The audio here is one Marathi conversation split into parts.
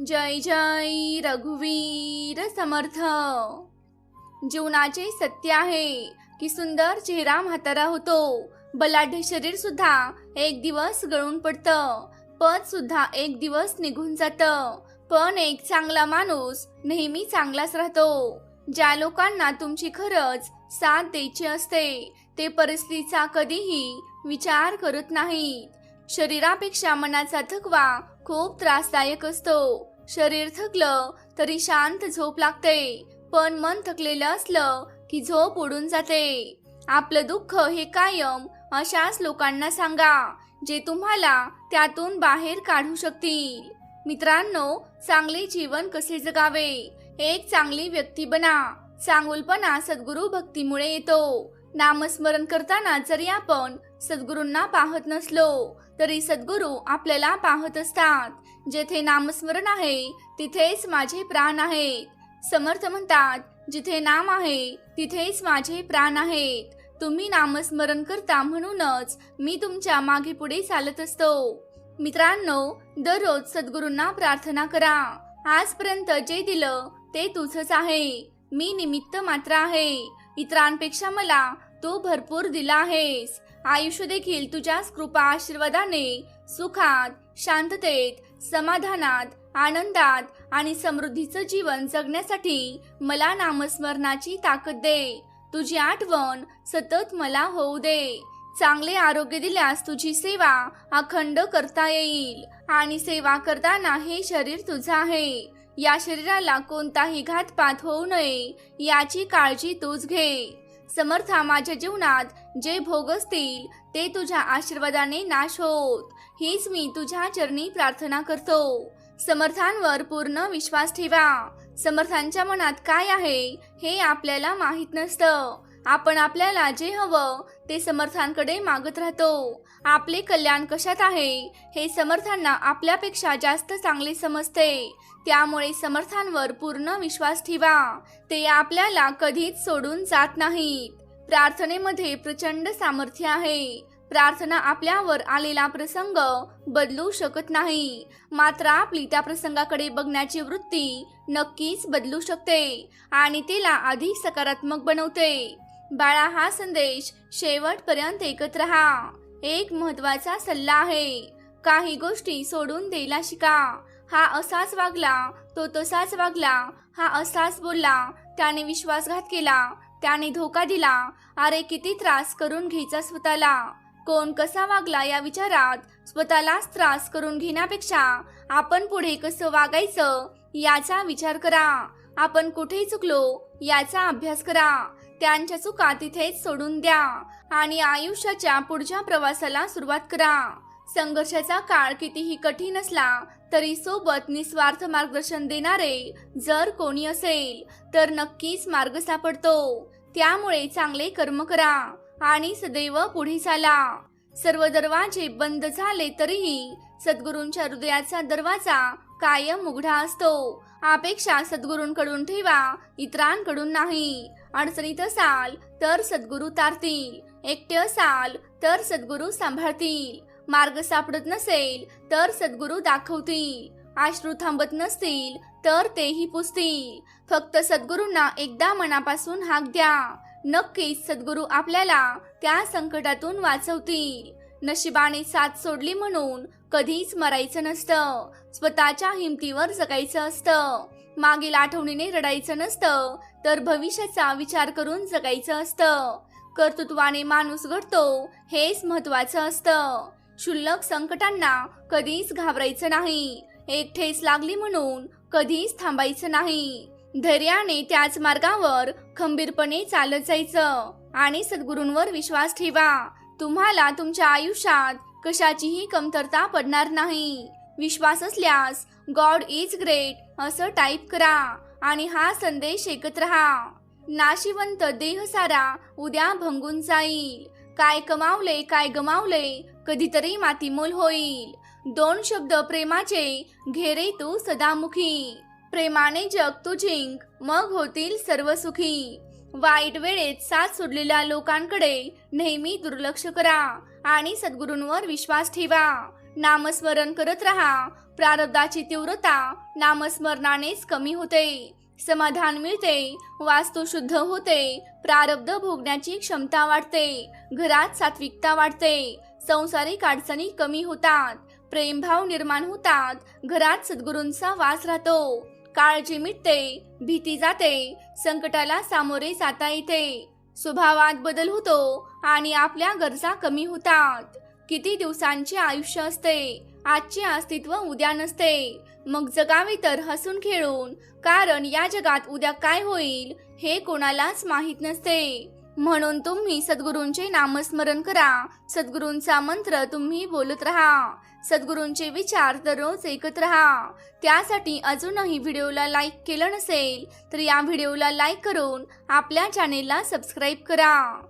जय जय रघुवीर समर्थ. जीवनाचे सत्य आहे की सुंदर चेहरा म्हातारा होतो. बलाढ्य शरीर सुद्धा एक दिवस गळून पडतं. पद सुद्धा एक दिवस निघून जातं. पण एक चांगला माणूस नेहमी चांगलाच राहतो. ज्या लोकांना तुमची खरंच साथ द्यायची असते ते परिस्थितीचा कधीही विचार करत नाहीत. शरीरापेक्षा मनाचा थकवा खूप त्रासदायक असतो. शरीर थकलं तरी शांत झोप लागते पण मन थकलेलं असलं की झोप उडून जाते. आपलं दुःख हे कायम अशाच लोकांना सांगा जे तुम्हाला त्यातून बाहेर काढू शकतील. मित्रांनो चांगले जीवन कसे जगावे? एक चांगली व्यक्ती बना. चांगुलपणा सद्गुरु भक्तीमुळे येतो. नामस्मरण करताना जरी आपण सद्गुरूंना पाहत नसलो तरी सद्गुरू आपल्याला पाहत असतात. जेथे नामस्मरण आहे तिथेच माझे प्राण आहेत. समर्थ म्हणतात जिथे नाम आहे तिथेच माझे प्राण आहेत. तुम्ही नामस्मरण करता म्हणूनच मी तुमच्या मागे पुढे चालत असतो. मित्रांनो दररोज सद्गुरूंना प्रार्थना करा. आजपर्यंत जे दिलं ते तुझच आहे. मी निमित्त मात्र आहे. इतरांपेक्षा मला तू भरपूर दिला आहेस. आयुष्य देखील तुझ्याच कृपा आशीर्वादाने सुखात शांततेत समाधानात आनंदात आणि समृद्धीचं जीवन जगण्यासाठी मला नामस्मरणाची ताकद दे. तुझी आठवण सतत मला होऊ दे. चांगले आरोग्य दिल्यास तुझी सेवा अखंड करता येईल आणि सेवा करताना हे शरीर तुझं आहे. या शरीराला कोणताही घातपात होऊ नये याची काळजी तूच घे. समर्था माझ्या जीवनात जे भोग असतील ते तुझ्या आशीर्वादाने नाश होत. हीच मी तुझ्या चरणी प्रार्थना करतो. समर्थांवर पूर्ण विश्वास ठेवा. समर्थांच्या मनात काय आहे हे आपल्याला माहीत नसतं. आपण आपल्याला जे हवं ते समर्थांकडे मागत राहतो. आपले कल्याण कशात आहे हे समर्थांना आपल्यापेक्षा जास्त चांगले समजते. त्यामुळे समर्थांवर पूर्ण विश्वास ठेवा. ते आपल्याला कधीच सोडून जात नाहीत. प्रार्थनेमध्ये प्रचंड सामर्थ्य आहे. प्रार्थना आपल्यावर आलेला प्रसंग बदलू शकत नाही. मात्र आपली त्या प्रसंगाकडे बघण्याची वृत्ती नक्कीच बदलू शकते आणि तिला अधिक सकारात्मक बनवते. बाळा हा संदेश शेवटपर्यंत ऐकत राहा. एक महत्त्वाचा सल्ला आहे. काही गोष्टी सोडून द्यायला शिका. हा असाच वागला तो तसाच वागला हा असाच बोलला त्याने विश्वासघात केला त्याने धोका दिला अरे किती त्रास करून घ्यायचा स्वतःला. कोण कसा वागला या विचारात स्वतःलाच त्रास करून घेण्यापेक्षा आपण पुढे कसं वागायचं याचा विचार करा. आपण कुठे चुकलो याचा अभ्यास करा. त्यांच्या चुका तिथेच सोडून द्या आणि आयुष्याच्या पुढच्या प्रवासाला सुरुवात करा. संघर्षाचा काळ कितीही कठीण असला तरी सोबत निस्वार्थ मार्गदर्शन देणारे जर कोणी असेल तर नक्कीच मार्ग सापडतो. त्यामुळे चांगले कर्म करा आणि सदैव पुढे चाला. सर्व दरवाजे बंद झाले तरीही सद्गुरूंच्या हृदयाचा दरवाजा कायम उघडा असतो. अपेक्षा सद्गुरूंकडून ठेवा इतरांकडून नाही. अडचणीत असाल तर सद्गुरू तारतील एकटे असाल तर सद्गुरू सांभाळतील. मार्ग सापडत नसेल तर सद्गुरू दाखवतील. आश्रू थांबत नसतील तर तेही पुसतील. फक्त सद्गुरूंना एकदा मनापासून हाक द्या. नक्कीच सद्गुरू आपल्याला त्या संकटातून वाचवतील. नशिबाने साथ सोडली म्हणून कधीच मरायचं नसतं. स्वतःच्या हिमतीवर जगायचं असतं. मागील आठवणीने रडायचं नसतं तर भविष्याचा विचार करून जगायचं असतं. कर्तृत्वाने माणूस घडतो हेच महत्वाचं असतं. क्षुल्लक संकटांना कधीच घाबरायचं नाही. एक ठेस लागली म्हणून कधीच थांबायचं नाही. धैर्याने त्याच मार्गावर खंबीरपणे चालत जायचं. आणि सद्गुरूंवर विश्वास ठेवा. तुम्हाला तुमच्या आयुष्यात कशाचीही कमतरता पडणार नाही. विश्वास असल्यास गॉड इज ग्रेट असं टाईप करा आणि हा संदेश ऐकत राहा. नाशिवंत देह सारा उद्या भंगून जाईल. काय कमावले काय गमावले कधीतरी मातीमोल होईल. दोन शब्द प्रेमाचे घेरे तू सदामुखी. प्रेमाने जग तू जिंक मग होतील सर्व सुखी. वाईट वेळेत साथ सोडलेल्या लोकांकडे नेहमी दुर्लक्ष करा आणि सद्गुरूंवर विश्वास ठेवा. नामस्मरण करत राहा. प्रारब्धाची तीव्रता नामस्मरणानेच कमी होते. समाधान मिळते वास्तू शुद्ध होते प्रारब्ध भोगण्याची क्षमता वाढते घरात सात्विकता वाढते संसारिक अडचणी कमी होतात प्रेमभाव निर्माण होतात घरात सद्गुरूंचा वास राहतो. काळजी मिटते भीती जाते संकटाला सामोरे जाता येते. स्वभावात बदल होतो आणि आपल्या गरजा कमी होतात. किती दिवसांचे आयुष्य असते आजचे अस्तित्व उद्या नसते. मग जगावे तर हसून खेळून कारण या जगात उद्या काय होईल हे कोणालाच माहीत नसते. म्हणून तुम्ही सद्गुरूंचे नामस्मरण करा. सद्गुरूंचा मंत्र तुम्ही बोलत राहा. सद्गुरूंचे विचार दररोज ऐकत राहा. त्यासाठी अजूनही व्हिडिओला लाईक केलं नसेल तर या व्हिडिओला लाईक करून आपल्या चॅनेलला सबस्क्राईब करा.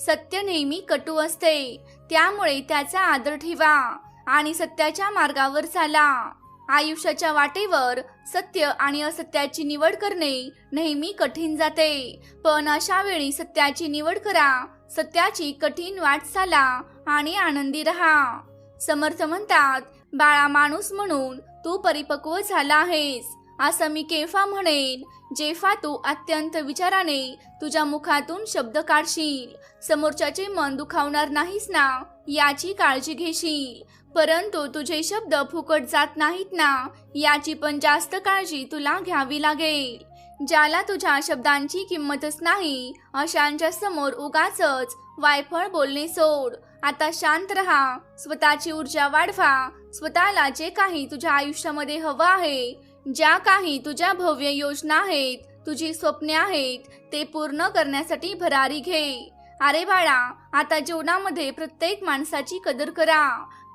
सत्य नेहमी कटू असते. त्यामुळे त्याचा आदर ठेवा आणि सत्याच्या मार्गावर चाला. आयुष्याच्या वाटेवर सत्य आणि असत्याची निवड करणे नेहमी कठीण जाते. पण अशा वेळी सत्याची निवड करा सत्याची कठीण वाट चाला आणि आनंदी रहा. समर्थ म्हणतात बाळा माणूस म्हणून तू परिपक्व झाला आहेस. असं मी केफा म्हणेन जेफा तू अत्यंत विचाराने तुझ्या मुखातून शब्द काढशील. समोरच्याचे मन दुखावणार नाहीस ना याची काळजी घेशील. परंतु तुझे शब्द फुकट जात नाहीत ना याची पण जास्त काळजी तुला घ्यावी लागेल. ज्याला तुझ्या शब्दांची किंमतच नाही अशांच्या समोर उगाचच वायफळ बोलणे सोड. आता शांत राहा स्वतःची ऊर्जा वाढवा स्वतःला जे काही तुझ्या आयुष्यामध्ये हवं आहे ज्या काही तुझ्या भव्य योजना आहेत तुझी स्वप्ने आहेत ते पूर्ण करण्यासाठी भरारी घे. अरे बाळा आता जीवनामध्ये प्रत्येक माणसाची कदर करा.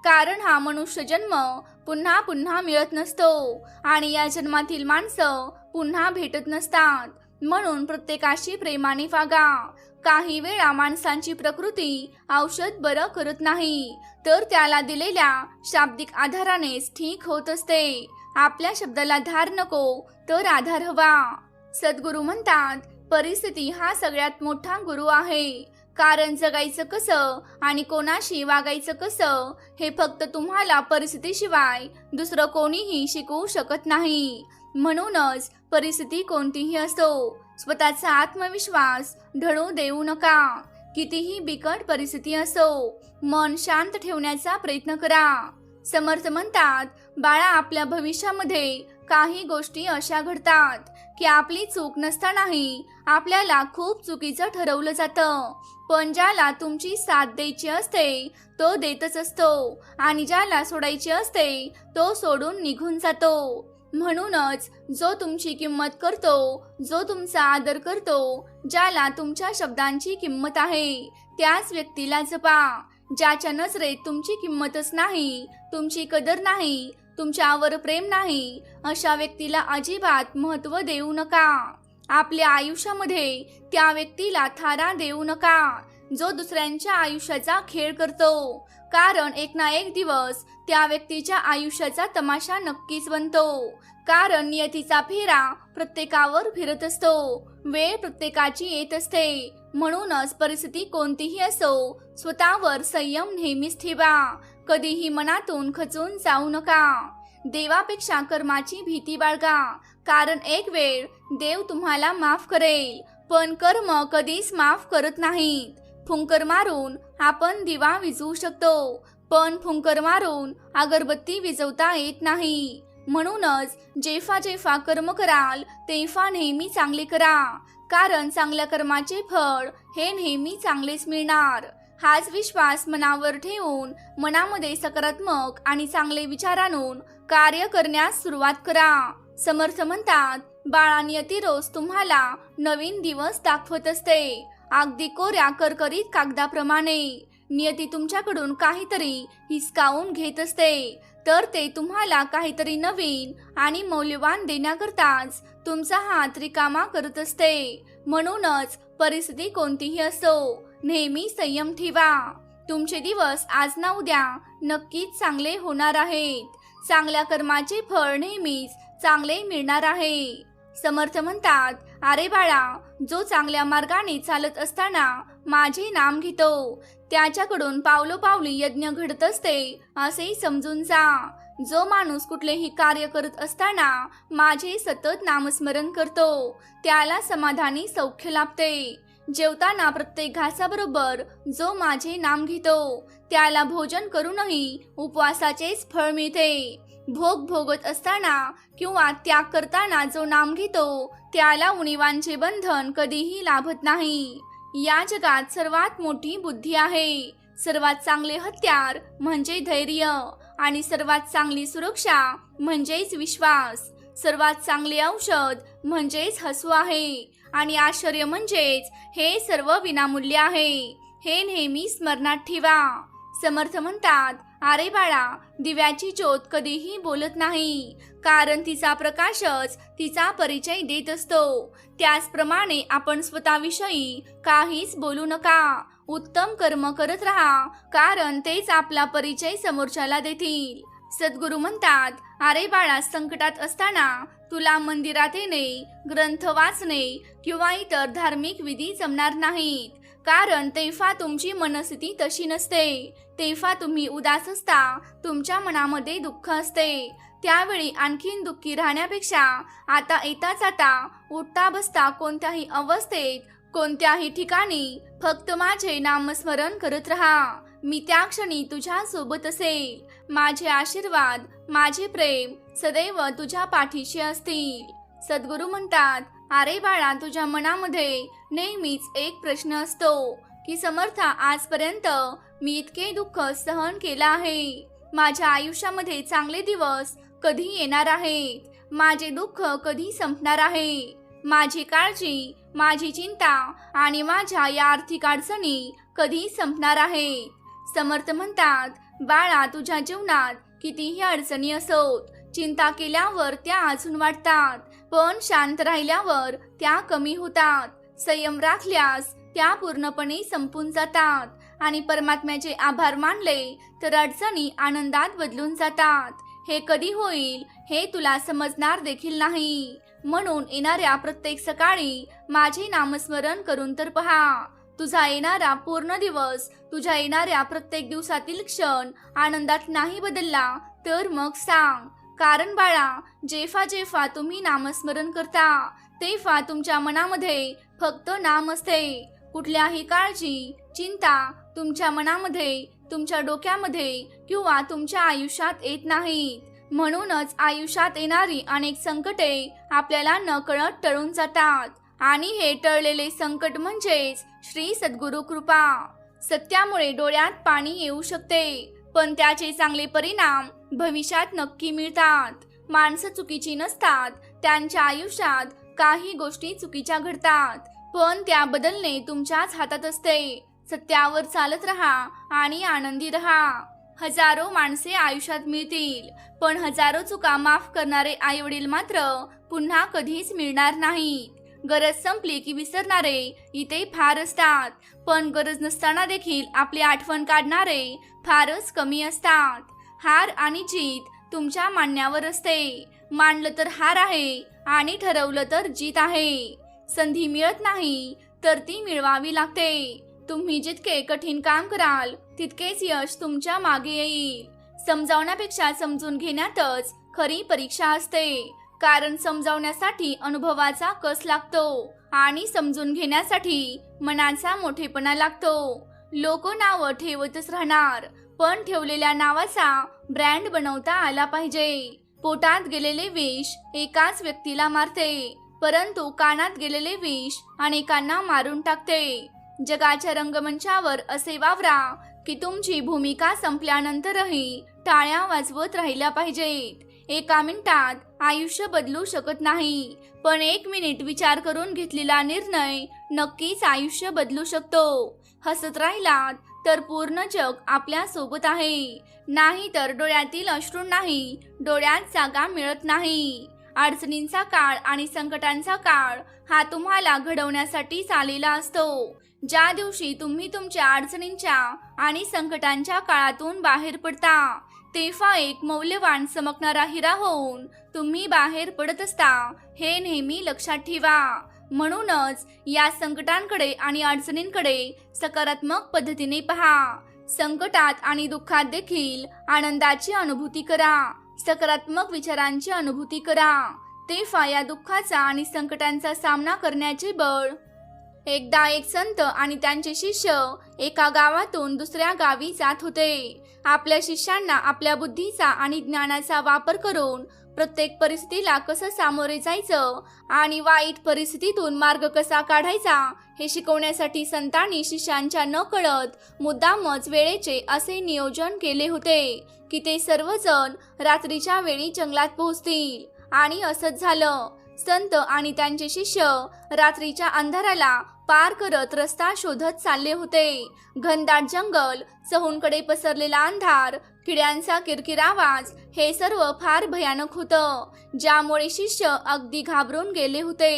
कारण हा मनुष्य जन्म पुन्हा पुन्हा मिळत नसतो आणि या जन्मातील माणसं पुन्हा भेटत नसतात. म्हणून प्रत्येकाशी प्रेमाने वागा. काही वेळा माणसांची प्रकृती औषध बरं करत नाही तर त्याला दिलेल्या शाब्दिक आधारानेच ठीक होत असते. आपल्या शब्दाला धार नको तर आधार हवा. सद्गुरू म्हणतात परिस्थिती हा सगळ्यात मोठा गुरु आहे. कारण जगायचं कसं आणि कोणाशी वागायचं कसं हे फक्त तुम्हाला परिस्थितीशिवाय दुसरं कोणीही शिकवू शकत नाही. म्हणूनच परिस्थिती कोणतीही असो स्वतःचा आत्मविश्वास ढळू देऊ नका. कितीही बिकट परिस्थिती असो मन शांत ठेवण्याचा प्रयत्न करा. समर्थ म्हणतात बाळा आपल्या भविष्यामध्ये काही गोष्टी अशा घडतात की आपली चूक नसतानाही आपल्याला खूप चुकीचं ठरवलं जातं. पण ज्याला तुमची साथ द्यायची असते तो देतच असतो. आणि ज्याला सोडायची असते तो सोडून निघून जातो. म्हणूनच जो तुमची किंमत करतो जो तुमचा आदर करतो ज्याला तुमच्या शब्दांची किंमत आहे त्याच व्यक्तीला जपा. ज्याच्या नजरेत तुमची किंमतच नाही तुमची कदर नाही तुमच्यावर प्रेम नाही अशा व्यक्तीला अजिबात महत्त्व देऊ नका. आपल्या आयुष्यामध्ये त्या व्यक्तीला थारा देऊ नका. जो दुसऱ्यांच्या आयुष्याचा खेळ करतो. कारण एक ना एक दिवस त्या व्यक्तीच्या आयुष्याचा तमाशा नक्कीच बनतो. कारण नियतीचा फेरा प्रत्येकावर फिरत असतो. वेळ प्रत्येकाची येत असते. म्हणूनच परिस्थिती कोणतीही असो स्वतःवर संयम नेहमीच ठेवा. कधीही मनातून खचून जाऊ नका. देवापेक्षा कर्माची भीती बाळगा. कारण एक वेळ देव तुम्हाला माफ करेल पण कर्म कधीच माफ करत नाहीत. फुंकर मारून आपण दिवा विजवू शकतो पण फुंकर मारून अगरबत्ती विजवता येत नाही. म्हणूनच जेफा जेफा कर्म कराल तेव्हा नेहमी चांगले करा कारण चांगल्या कर्माचे फळ हे नेहमी चांगलेच मिळणार. हाच विश्वास मनावर ठेवून मनामध्ये सकारात्मक आणि चांगले विचार आणून कार्य करण्यास सुरुवात करा. समर्थ म्हणतात बाळानियती रोज तुम्हाला नवीन दिवस दाखवत असते. अगदी कोऱ्या करकरीत कागदाप्रमाणे. नियती तुमच्याकडून काहीतरी हिसकावून घेत असते. तर ते तुम्हाला काहीतरी नवीन आणि मौल्यवान देण्याकरताच तुमचा हात रिकामा करत असते. म्हणूनच परिस्थिती कोणतीही असो नेहमी संयम ठेवा. तुमचे दिवस आज ना उद्या नक्कीच चांगले होणार आहेत. चांगल्या कर्माचे फळ नेहमीच चांगले मिळणार आहे. समर्थ म्हणतात अरे बाळा जो चांगल्या मार्गाने चालत असताना माझे नाम घेतो त्याच्याकडून पावलोपावली यज्ञ घडत असते असे समजून जा. जो माणूस कुठलेही कार्य करत असताना माझे सतत नामस्मरण करतो त्याला समाधानी सौख्य लाभते. जेवताना प्रत्येक घासाबरोबर जो माझे नाम घेतो त्याला भोजन करूनही उपवासाचेच फळ मिळते. भोग भोगत असताना किंवा त्याग करताना जो नाम घेतो त्याला उणीवांचे बंधन कधीही लाभत नाही. या जगात सर्वात मोठी बुद्धी आहे. सर्वात चांगले हत्यार म्हणजे धैर्य आणि सर्वात चांगली सुरक्षा म्हणजेच विश्वास. सर्वात चांगले औषध म्हणजेच हसू आहे आणि आश्चर्य म्हणजेच हे सर्व विनामूल्य आहे. हे नेहमी स्मरणात ठेवा. समर्थ म्हणतात अरे बाळा दिव्याची ज्योत कधीही बोलत नाही. कारण तिचा प्रकाशच तिचा परिचय देत असतो. त्याचप्रमाणे आपण स्वतःविषयी काहीच बोलू नका. उत्तम कर्म करत राहा कारण तेच आपला परिचय समोरच्याला देतील. सद्गुरू म्हणतात अरे बाळा संकटात असताना तुला मंदिरात येणे ग्रंथ वाचणे किंवा इतर धार्मिक विधी जमणार नाहीत. कारण तेव्हा तुमची मनस्थिती तशी नसते. तेव्हा तुम्ही उदास असता तुमच्या मनामध्ये दुःख असते. त्यावेळी आणखीन दुःखी राहण्यापेक्षा आता येता जाता उठता बसता कोणत्याही अवस्थेत कोणत्याही ठिकाणी फक्त माझे नामस्मरण करत राहा. मी त्या क्षणी तुझ्या सोबत असेल माझे आशीर्वाद माझे प्रेम सदैव तुझ्या पाठीशी असतील. सद्गुरू म्हणतात अरे बाळा तुझ्या मनामध्ये नेहमीच एक प्रश्न असतो की समर्था आजपर्यंत मी इतके दुःख सहन केलं आहे. माझ्या आयुष्यामध्ये चांगले दिवस कधी येणार आहेत? माझे दुःख कधी संपणार आहे? माझी काळजी माझी चिंता आणि माझ्या या आर्थिक अडचणी कधी संपणार आहेत? समर्थ म्हणतात बाळा तुझ्या जीवनात कितीही अडचणी असोत चिंता केल्यावर त्या अजून वाटतात पण शांत राहिल्यावर त्या कमी होतात. संयम राखल्यास त्या पूर्णपणे संपून जातात. आणि परमात्म्याचे आभार मानले तर अडचणी आनंदात बदलून जातात. हे कधी होईल हे तुला समजणार देखील नाही. म्हणून येणाऱ्या प्रत्येक सकाळी माझे नामस्मरण करून तर पहा. तुझा येणारा पूर्ण दिवस तुझ्या येणाऱ्या प्रत्येक दिवसातील क्षण आनंदात नाही बदलला तर मग सांग. कारण बाळा जेफा जेफा तुम्ही नामस्मरण करता तेफा तुमच्या मनामध्ये फक्त नाम असते. कुठल्याही काळजी चिंता तुमच्या मनामध्ये तुमच्या डोक्यामध्ये किंवा तुमच्या आयुष्यात येत नाहीत. म्हणूनच आयुष्यात येणारी अनेक संकटे आपल्याला नकळत टळून जातात. आणि हे टळलेले संकट म्हणजेच श्री सद्गुरु कृपा. सत्यामुळे डोळ्यात पाणी येऊ शकते. पण त्याचे चांगले परिणाम भविष्यात नक्की मिळतात. माणसं चुकीची नसतात. त्यांच्या आयुष्यात काही गोष्टी चुकीच्या घडतात. पण त्या बदलणे तुमच्याच हातात असते. सत्यावर चालत राहा आणि आनंदी राहा. हजारो माणसे आयुष्यात मिळतील. पण हजारो चुका माफ करणारे आईवडील मात्र पुन्हा कधीच मिळणार नाहीत. गरज संपली की विसरणारे इथे फार असतात. पण गरज नसताना देखील आपली आठवण काढणारे फारच कमी असतात. हार आणि जीत तुमच्या मानण्यावर असते. मानलं तर हार आहे आणि ठरवलं तर जीत आहे. संधी मिळत नाही तर ती मिळवावी लागते. तुम्ही जितके कठीण काम कराल तितकेच यश तुमच्या मागे येईल. समजावण्यापेक्षा समजून घेण्यातच खरी परीक्षा असते. कारण समजावण्यासाठी अनुभवाचा कस लागतो आणि समजून घेण्यासाठी मनाचा मोठेपणा लागतो. लोक नावं ठेवतच राहणार पण ठेवलेल्या नावाचा ब्रँड बनवता आला पाहिजे. पोटात गेलेले विष एकाच व्यक्तीला मारते परंतु कानात गेलेले विष अनेकांना मारून टाकते. जगाच्या रंगमंचावर असे वावरा की तुमची भूमिका संपल्यानंतरही टाळ्या वाजवत राहिल्या पाहिजेत. एका मिनिटात आयुष्य बदलू शकत नाही पण एक मिनिट विचार करून घेतलेला निर्णय नक्कीच आयुष्य बदलू शकतो. हसत राहिलात तर पूर्ण जग आपल्यासोबत आहे. नाही तर डोळ्यातील अश्रू नाही. डोळ्यात जागा मिळत नाही. अडचणींचा काळ आणि संकटांचा काळ हा तुम्हाला घडवण्यासाठी आलेला असतो. ज्या दिवशी तुम्ही तुमच्या अडचणींच्या आणि संकटांच्या काळातून बाहेर पडता तेव्हा एक मौल्यवान चमकणारा हिरा होऊन तुम्ही बाहेर पडत असता हे नेहमी लक्षात ठेवा. म्हणूनच या संकटांकडे आणि अडचणींकडे सकारात्मक पद्धतीने पहा. संकटात आणि दुःखात देखील आनंदाची अनुभूती करा. सकारात्मक विचारांची अनुभूती करा. तेव्हा या दुःखाचा आणि संकटांचा सामना करण्याचे बळ एकदा एक संत आणि त्यांचे शिष्य एका गावातून दुसऱ्या गावी जात होते. आपल्या शिष्यांना आपल्या बुद्धीचा आणि ज्ञानाचा वापर करून प्रत्येक परिस्थितीला कसं सामोरे जायचं आणि वाईट परिस्थितीतून मार्ग कसा काढायचा हे शिकवण्यासाठी संतांनी शिष्यांच्या न कळत मुद्दामच वेळेचे असे नियोजन केले होते की ते सर्वजण रात्रीच्या वेळी जंगलात पोहोचतील. आणि असंच झालं. संत आणि त्यांचे शिष्य रात्रीच्या अंधाराला पार करत रस्ता शोधत चालले होते. घनदाट जंगल चहूनकडे पसरलेला अंधार किड्यांचा किरकिर आवाज हे सर्व फार भयानक होतं. ज्यामुळे शिष्य अगदी घाबरून गेले होते.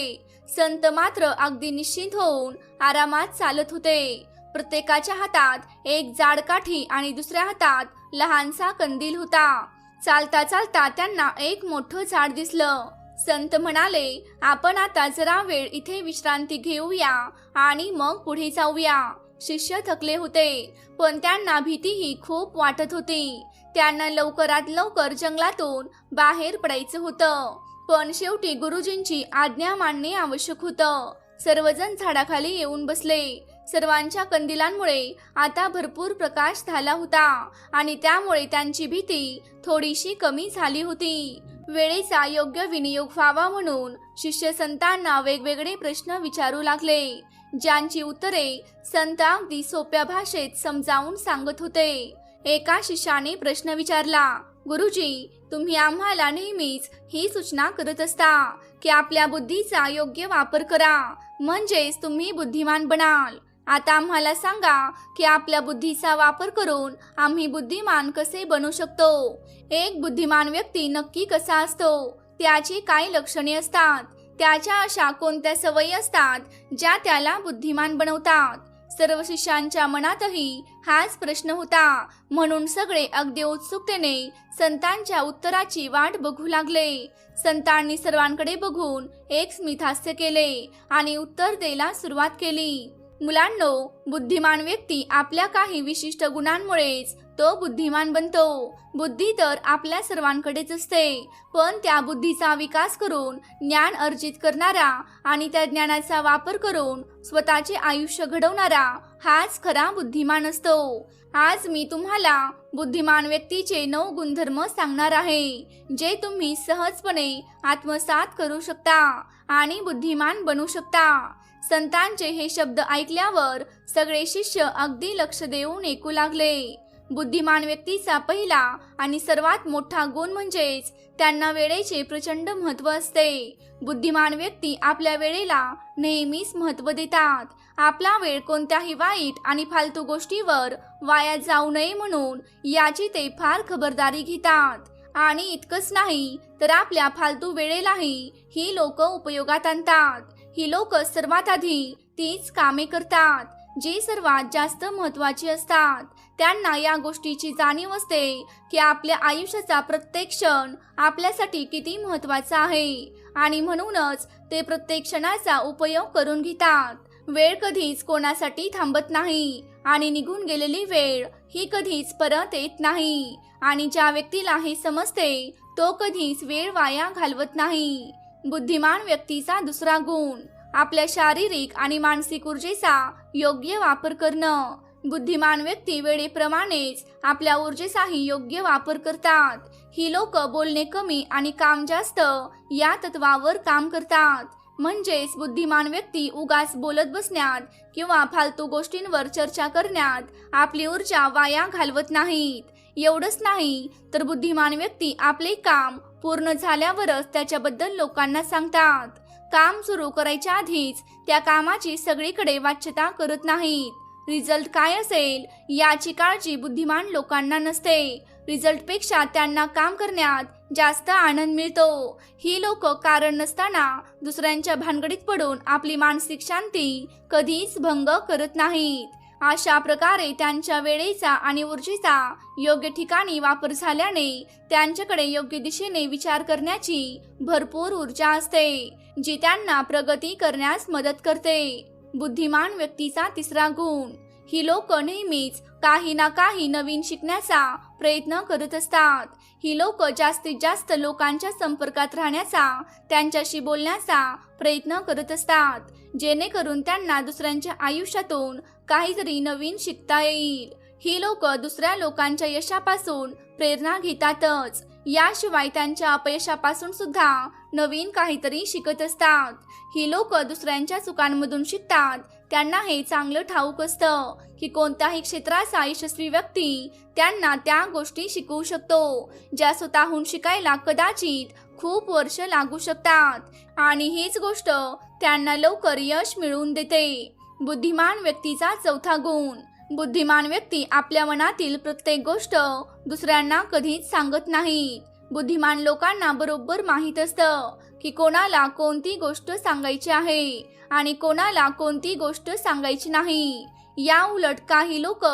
संत मात्र अगदी निश्चित होऊन आरामात चालत होते. प्रत्येकाच्या हातात एक जाड काठी आणि दुसऱ्या हातात लहानसा कंदील होता. चालता चालता त्यांना एक मोठं झाड दिसलं. संत म्हणाले आपण आता जरा वेळ इथे विश्रांती घेऊया आणि मग पुढे जाऊया. शिष्य थकले होते पण त्यांना भीतीही खूप वाटत होती. त्यांना लवकरात लवकर जंगलातून बाहेर पडायचं होतं पण शेवटी गुरुजींची आज्ञा मानणे आवश्यक होतं. सर्वजण झाडाखाली येऊन बसले. सर्वांच्या कंदिलांमुळे आता भरपूर प्रकाश झाला होता आणि त्यामुळे त्यांची भीती थोडीशी कमी झाली होती. वेळेचा योग्य विनियोग व्हावा म्हणून शिष्य संतांना वेगवेगळे प्रश्न विचारू लागले ज्यांची उत्तरे संत अगदी सोप्या भाषेत समजावून सांगत होते. एका शिष्याने प्रश्न विचारला गुरुजी तुम्ही आम्हाला नेहमीच ही सूचना करत असता की आपल्या बुद्धीचा योग्य वापर करा म्हणजेच तुम्ही बुद्धिमान बनाल. आता आम्हाला सांगा की आपल्या बुद्धीचा वापर करून आम्ही बुद्धिमान कसे बनू शकतो? एक बुद्धिमान व्यक्ती नक्की कसा असतो? त्याची काय लक्षणे असतात? त्याच्या अशा कोणत्या सवयी असतात ज्या त्याला बुद्धिमान बनवतात? सर्व शिष्यांच्या मनातही हाच प्रश्न होता. म्हणून सगळे अगदी उत्सुकतेने संतांच्या उत्तराची वाट बघू लागले. संतांनी सर्वांकडे बघून एक स्मितहास्य केले आणि उत्तर द्यायला सुरुवात केली. मुलांनो बुद्धिमान व्यक्ती आपल्या काही विशिष्ट गुणांमुळेच तो बुद्धिमान बनतो. बुद्धी तर आपल्या सर्वांकडेच असते. पण त्या बुद्धीचा विकास करून ज्ञान अर्जित करणारा आणि त्या ज्ञानाचा वापर करून स्वतःचे आयुष्य घडवणारा हाच खरा बुद्धिमान असतो. आज मी तुम्हाला बुद्धिमान व्यक्तीचे नऊ गुणधर्म सांगणार आहे जे तुम्ही सहजपणे आत्मसात करू शकता आणि बुद्धिमान बनू शकता. संतांचे हे शब्द ऐकल्यावर सगळे शिष्य अगदी लक्ष देऊन ऐकू लागले. बुद्धिमान व्यक्तीचा पहिला आणि सर्वात मोठा गुण म्हणजेच त्यांना वेळेचे प्रचंड महत्त्व असते. बुद्धिमान व्यक्ती आपल्या वेळेला नेहमीच महत्त्व देतात. आपला वेळ कोणत्याही वाईट आणि फालतू गोष्टीवर वाया जाऊ नये म्हणून याची ते फार खबरदारी घेतात. आणि इतकंच नाही तर आपल्या फालतू वेळेलाही ही लोक उपयोगात आणतात. ही लोक सर्वात आधी तीच कामे करतात जी सर्वात जास्त महत्वाची असतात. त्यांना या गोष्टीची जाणीव असते की आपल्या आयुष्याचा प्रत्येक क्षण आपल्यासाठी किती महत्त्वाचा आहे. आणि म्हणूनच ते प्रत्येक क्षणाचा उपयोग करून घेतात. वेळ कधीच कोणासाठी थांबत नाही आणि निघून गेलेली वेळ ही कधीच परत येत नाही. आणि ज्या व्यक्तीला हे समजते तो कधीच वेळ वाया घालवत नाही. बुद्धिमान व्यक्तीचा दुसरा गुण आपल्या शारीरिक आणि मानसिक ऊर्जेचा योग्य वापर करणं. बुद्धिमान व्यक्ती वेळेप्रमाणेच आपल्या ऊर्जेचाही योग्य वापर करतात. ही लोक बोलणे कमी आणि काम जास्त या तत्वावर काम करतात. म्हणजेच बुद्धिमान व्यक्ती उगाच बोलत बसण्यात किंवा फालतू गोष्टींवर चर्चा करण्यात आपली ऊर्जा वाया घालवत नाहीत. एवढंच नाही तर बुद्धिमान व्यक्ती आपले काम पूर्ण झाल्यावरच त्याच्याबद्दल लोकांना सांगतात. काम सुरू करायच्या आधीच त्या कामाची सगळीकडे वाच्यता करत नाहीत. रिझल्ट काय असेल याची काळजी बुद्धिमान लोकांना नसते. रिझल्टपेक्षा त्यांना काम करण्यात जास्त आनंद मिळतो. ही लोक कारण नसताना दुसऱ्यांच्या भानगडीत पडून आपली मानसिक शांती कधीच भंग करत नाहीत. अशा प्रकारे त्यांच्या वेळेचा आणि ऊर्जेचा योग्य ठिकाणी वापर झाल्याने त्यांच्याकडे योग्य दिशेने विचार करण्याची भरपूर ऊर्जा असते जी त्यांना प्रगती करण्यास मदत करते. बुद्धिमान व्यक्तीचा तिसरा गुण. ही लोक नेहमीच काही ना काही नवीन शिकण्याचा प्रयत्न करत असतात. ही लोक जास्तीत जास्त लोकांच्या संपर्कात राहण्याचा त्यांच्याशी बोलण्याचा प्रयत्न करत असतात. जेणेकरून त्यांना दुसऱ्यांच्या आयुष्यातून काहीतरी नवीन शिकता येईल. ही लोक दुसऱ्या लोकांच्या यशापासून प्रेरणा घेतातच. याशिवाय त्यांच्या अपयशापासून सुद्धा नवीन काहीतरी शिकत असतात. ही लोक दुसऱ्यांच्या चुकांमधून शिकतात. त्यांना हे चांगलं ठाऊक असतं की कोणत्याही क्षेत्राचा यशस्वी व्यक्ती त्यांना त्या गोष्टी शिकवू शकतो. ज्या स्वतःहून शिकायला कदाचित खूप वर्ष लागू शकतात. आणि हीच गोष्ट त्यांना लवकर यश मिळवून देते. बुद्धिमान व्यक्तीचा चौथा गुण. बुद्धिमान व्यक्ती आपल्या मनातील प्रत्येक गोष्ट दुसऱ्यांना कधीच सांगत नाहीत बुद्धिमान लोकांना बरोबर माहीत असतं की कोणाला कोणती गोष्ट सांगायची आहे आणि कोणाला कोणती गोष्ट सांगायची नाही. या उलट काही लोक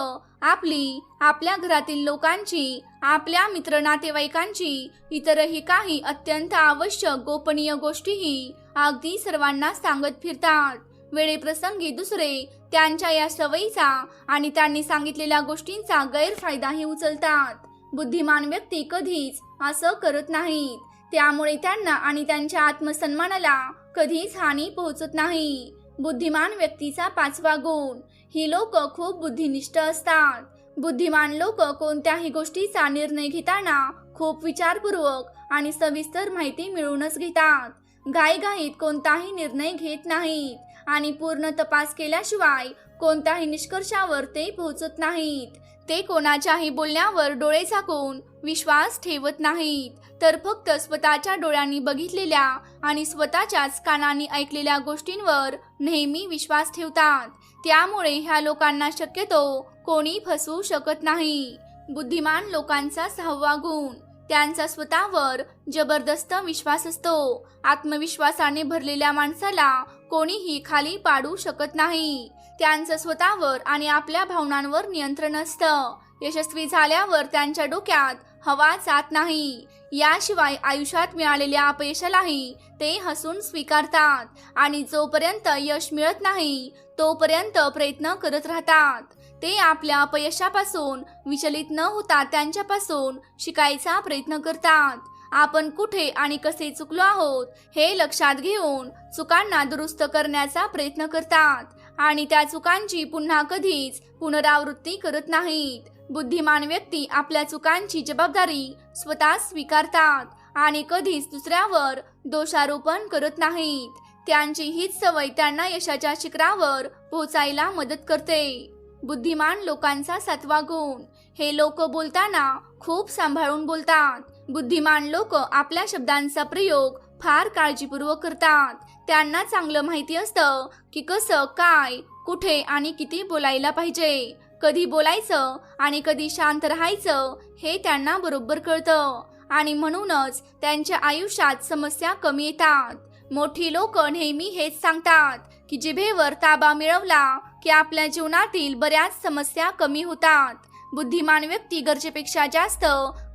आपली आपल्या घरातील लोकांची आपल्या मित्र नातेवाईकांची इतरही काही अत्यंत आवश्यक गोपनीय गोष्टीही अगदी सर्वांना सांगत फिरतात. वेळेप्रसंगी दुसरे त्यांच्या या सवयीचा आणि त्यांनी सांगितलेल्या गोष्टींचा गैरफायदाही उचलतात. बुद्धिमान व्यक्ती कधीच असं करत नाहीत. त्यामुळे त्यांना आणि त्यांच्या आत्मसन्मानाला कधीच हानी पोहोचत नाही. बुद्धिमान व्यक्तीचा पाचवा गुण. ही लोक खूप बुद्धिनिष्ठ असतात. बुद्धिमान लोक कोणत्याही गोष्टीचा निर्णय घेताना खूप विचारपूर्वक आणि सविस्तर माहिती मिळवूनच घेतात. घाईघाईत कोणताही निर्णय घेत नाहीत आणि पूर्ण तपास केल्याशिवाय कोणत्याही निष्कर्षावर ते पोहोचत नाहीत. ते कोणाच्याही बोलण्यावर डोळे झाकून विश्वास ठेवत नाहीत. तर फक्त स्वतःच्या डोळ्यांनी बघितलेल्या आणि स्वतःच्याच कानांनी ऐकलेल्या गोष्टींवर नेहमी विश्वास ठेवतात. त्यामुळे ह्या लोकांना शक्यतो कोणी फसवू शकत नाही. बुद्धिमान लोकांचा सहावा गुण त्यांचा स्वतःवर जबरदस्त विश्वास असतो. आत्मविश्वासाने भरलेल्या माणसाला कोणीही खाली पाडू शकत नाही. त्यांचं स्वतःवर आणि आपल्या भावनांवर नियंत्रण असतं. यशस्वी झाल्यावर त्यांच्या डोक्यात हवा जात नाही. याशिवाय आयुष्यात मिळालेल्या अपयशालाही ते हसून स्वीकारतात आणि जोपर्यंत यश मिळत नाही तोपर्यंत प्रयत्न करत राहतात. ते आपल्या अपयशापासून विचलित न होता त्यांच्यापासून शिकायचा प्रयत्न करतात. आपण कुठे आणि कसे चुकलो आहोत हे लक्षात घेऊन चुकांना दुरुस्त करण्याचा प्रयत्न करतात. आणि त्या चुकांची पुन्हा कधीच पुनरावृत्ती करत नाहीत. बुद्धिमान व्यक्ती आपल्या चुकांची जबाबदारी स्वतः स्वीकारतात आणि कधीच दुसऱ्यावर दोषारोपण करत नाहीत. त्यांची हीच सवय त्यांना यशाच्या शिखरावर पोहोचायला मदत करते. बुद्धिमान लोकांचा सातवा गुण हे लोक बोलताना खूप सांभाळून बोलतात. बुद्धिमान लोक आपल्या शब्दांचा प्रयोग फार काळजीपूर्वक करतात. त्यांना चांगलं माहिती असतं की कसं काय कुठे आणि किती बोलायला पाहिजे. कधी बोलायचं आणि कधी शांत राहायचं हे त्यांना बरोबर कळतं. आणि म्हणूनच त्यांच्या आयुष्यात समस्या कमी येतात. मोठी लोक नेहमी हेच सांगतात की जिभेवर ताबा मिळवला की आपल्या जीवनातील बऱ्याच समस्या कमी होतात. बुद्धिमान व्यक्ती गरजेपेक्षा जास्त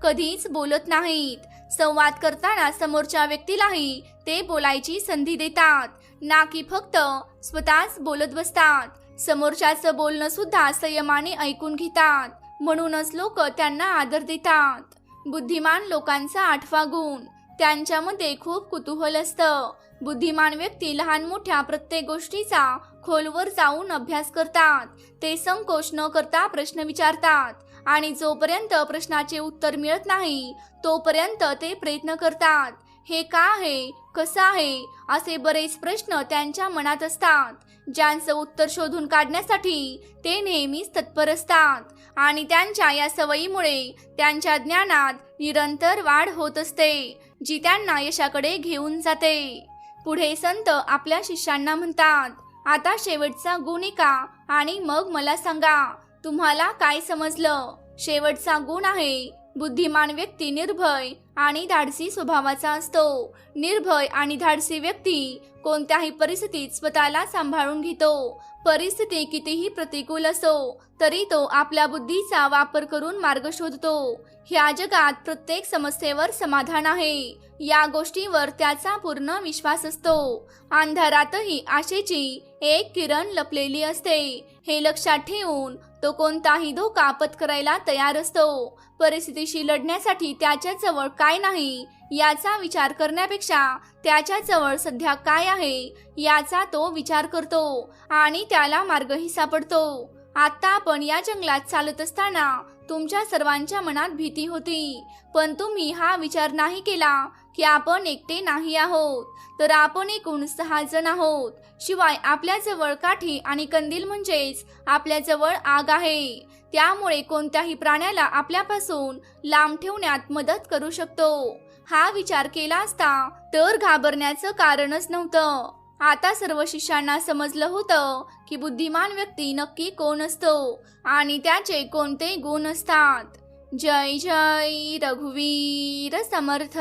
कधीच बोलत नाहीत. संवाद करताना समोरच्या व्यक्तीलाही ते बोलायची संधी देतात. ना की फक्त स्वतःच बोलत बसतात. समोरच्याचं बोलणं सुद्धा संयमाने ऐकून घेतात. म्हणूनच लोक त्यांना आदर देतात. बुद्धिमान लोकांचा आठवा गुण. त्यांच्यामध्ये खूप कुतूहल असतं. बुद्धिमान व्यक्ती लहान मोठ्या प्रत्येक गोष्टीचा खोलवर जाऊन अभ्यास करतात. ते संकोच न करता प्रश्न विचारतात. आणि जोपर्यंत प्रश्नाचे उत्तर मिळत नाही तोपर्यंत ते प्रयत्न करतात. हे का आहे? कसं आहे? असे बरेच प्रश्न त्यांच्या मनात असतात. ज्यांचं उत्तर शोधून काढण्यासाठी ते नेहमीच तत्पर असतात आणि त्यांच्या या सवयीमुळे त्यांच्या ज्ञानात निरंतर वाढ होत असते जी त्यांना यशाकडे घेऊन जाते. पुढे संत आपल्या शिष्यांना म्हणतात आता शेवटचा गुण एका आणि मग मला सांगा. तुम्हाला काय समजलं? शेवटचा गुण आहे. बुद्धिमान व्यक्ती निर्भय आणि धाडसी स्वभावाचा असतो. निर्भय आणि धाडसी व्यक्ती कोणत्याही परिस्थितीत स्वतःला सांभाळून घेतो. परिस्थिती कितीही प्रतिकूल असो तरी तो आपल्या बुद्धीचा वापर करून मार्ग शोधतो. ह्या जगात प्रत्येक समस्येवर समाधान आहे. या गोष्टीवर त्याचा पूर्ण विश्वास असतो. अंधारातही आशेची एक किरण लपलेली असते. हे लक्षात ठेवून तो कोणताही धोका पत्करायला तयार असतो. परिस्थितीशी लढण्यासाठी त्याच्याजवळ काय नाही याचा विचार करण्यापेक्षा त्याच्याजवळ सध्या काय आहे याचा तो विचार करतो आणि त्याला मार्गही सापडतो. आता आपण या जंगलात चालत असताना तुमच्या सर्वांच्या मनात भीती होती. पण तुम्ही हा विचार नाही केला की आपण एकटे नाही आहोत. तर आपण एकूण सहा जण आहोत. शिवाय आपल्याजवळ काठी आणि कंदील म्हणजेच आपल्याजवळ आग आहे. त्यामुळे कोणत्याही प्राण्याला आपल्यापासून लांब ठेवण्यात मदत करू शकतो. हा विचार केला असता तर घाबरण्याचं कारणच नव्हतं. आता सर्व शिष्यांना समजलं होतं की बुद्धिमान व्यक्ती नक्की कोण असतो आणि त्याचे कोणते गुण असतात. जय जय रघुवीर समर्थ.